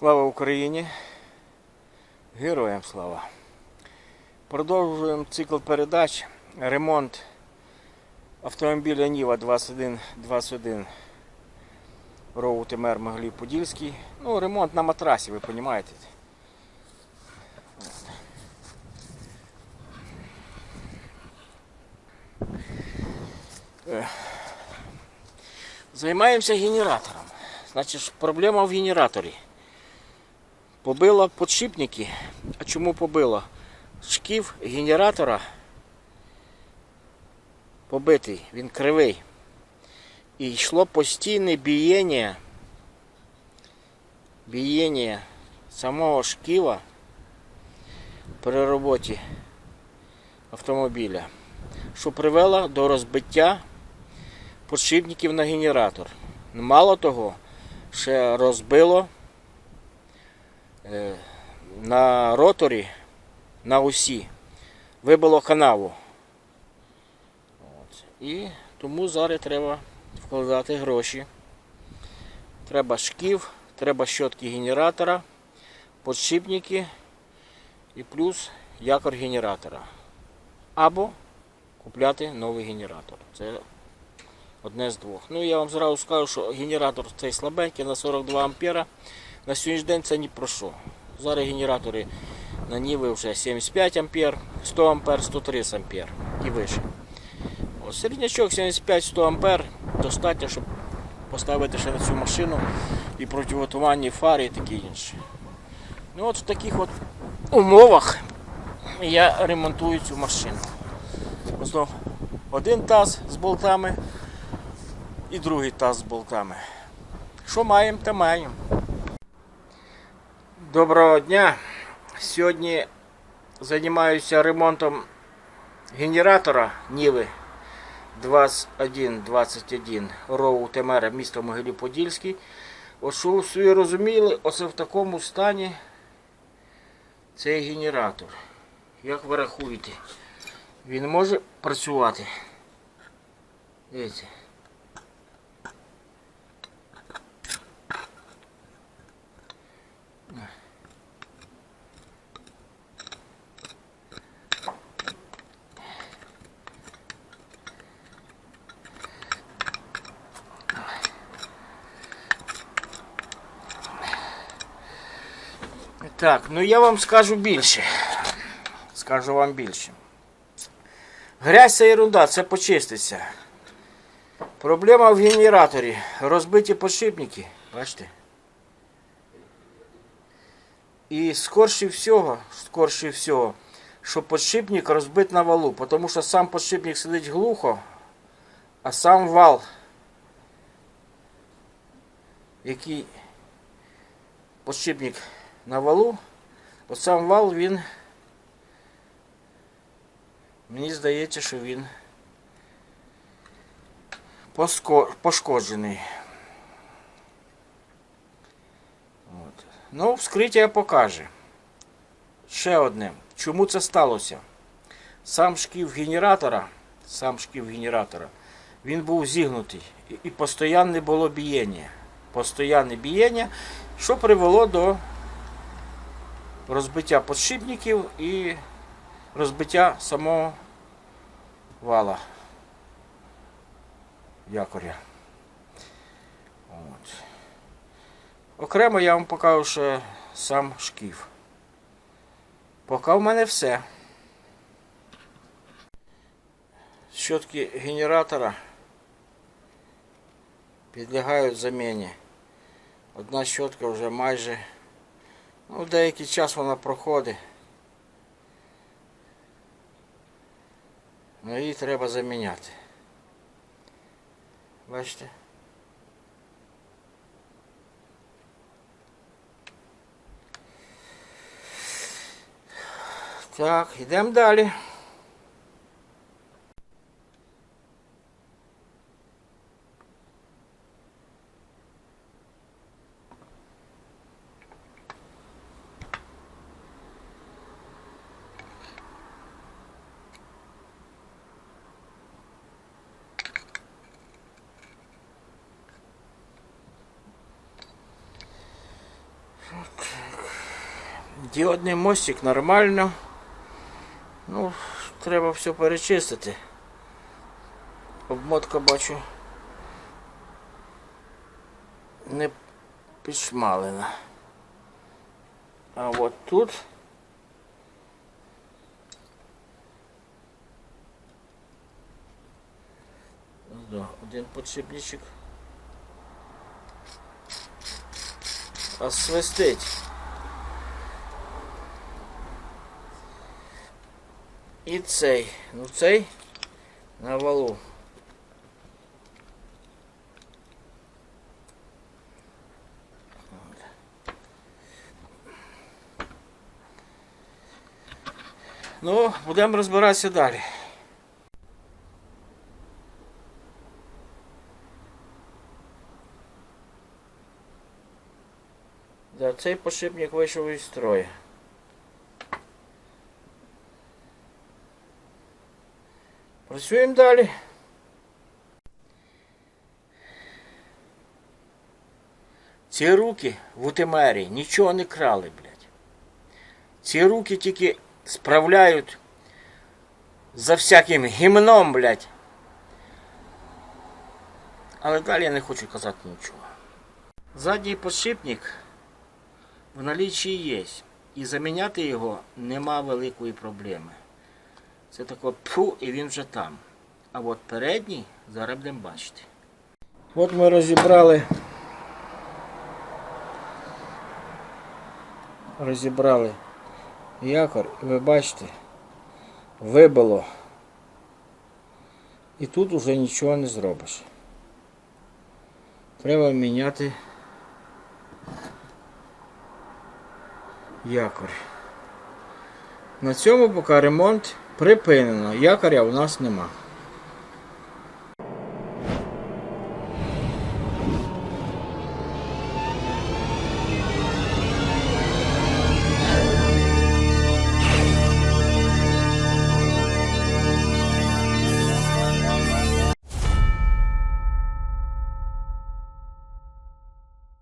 Слава Україні! Героям слава! Продовжуємо цикл передач. Ремонт автомобіля Ніва 2121 Роу Темер Моглі Подільський. Ну, ремонт на матрасі, ви розумієте. Е, Займаємося генератором. Значить, проблема в генераторі. Побила подшипники. А чому побила? Шків генератора побитий, він кривий. І йшло постійне бієння, бієння самого шківа при роботі автомобіля, що привело до розбиття подшипників на генератор. Мало того, ще розбило на роторі на осі, вибило канаву. От. І тому зараз треба вкладати гроші. Треба шків, треба щотки генератора, подшипники і плюс якор генератора. Або купляти новий генератор. Це одне з двох. Ну я вам зразу скажу, що генератор цей слабенький на 42 ампера. На сьогоднішній день це ні про що. Зараз генератори на Ніви вже 75 ампер, 100 ампер, 130 ампер і вище. От середнячок 75-100 ампер достатньо, щоб поставити ще на цю машину і противотуманні фари і таке інше. Ну от в таких от умовах я ремонтую цю машину. Ось один таз з болтами і другий таз з болтами. Що маємо, те маємо. Доброго дня. Сьогодні займаюся ремонтом генератора Ніви 2121 Роу Темера, місто Могилів-Подільський. От що ви розуміли, оце в такому стані цей генератор. Як ви рахуєте, він може працювати? Дивіться. Так, ну я вам скажу більше. Скажу вам більше. Грязь це ерунда, це почиститься. Проблема в генераторі. Розбиті подшипники. Бачите? І скорше всього, скорше всього, що подшипник розбит на валу, тому що сам подшипник сидить глухо, а сам вал, який подшипник на валу, от сам вал він, мені здається, що він пошкоджений. От. Ну, вскриття покаже. Ще одне. Чому це сталося? Сам шків генератора, сам шків генератора, він був зігнутий і, постійне було бієння. Постоянне бієння, що привело до розбиття подшипників і розбиття самого вала якоря. От. Окремо я вам покажу ще сам шкіф. Поки в мене все. Щотки генератора підлягають заміні. Одна щотка вже майже Ну, деякий час вона проходить. Ну її треба заміняти. Бачите? Так, йдемо далі. Діодний мостик нормально. Ну, треба все перечистити. Обмотка бачу. Не підшмалена. А от тут. Да, Один подшипничок. А свистить. І цей. Ну цей на валу. Ну, будемо розбиратися далі. Да, цей подшипник вийшов із строю. Працюємо далі. Ці руки в утимері нічого не крали, блядь. Ці руки тільки справляють за всяким гімном, блядь. Але далі я не хочу казати нічого. Задній подшипник в наліччі є. І заміняти його нема великої проблеми. Це тако пфу, і він вже там. А от передній зараз будемо бачити. От ми розібрали. Розібрали якор, і ви бачите, вибило. І тут уже нічого не зробиш. Треба міняти якорь. На цьому поки ремонт припинено. Якоря у нас нема.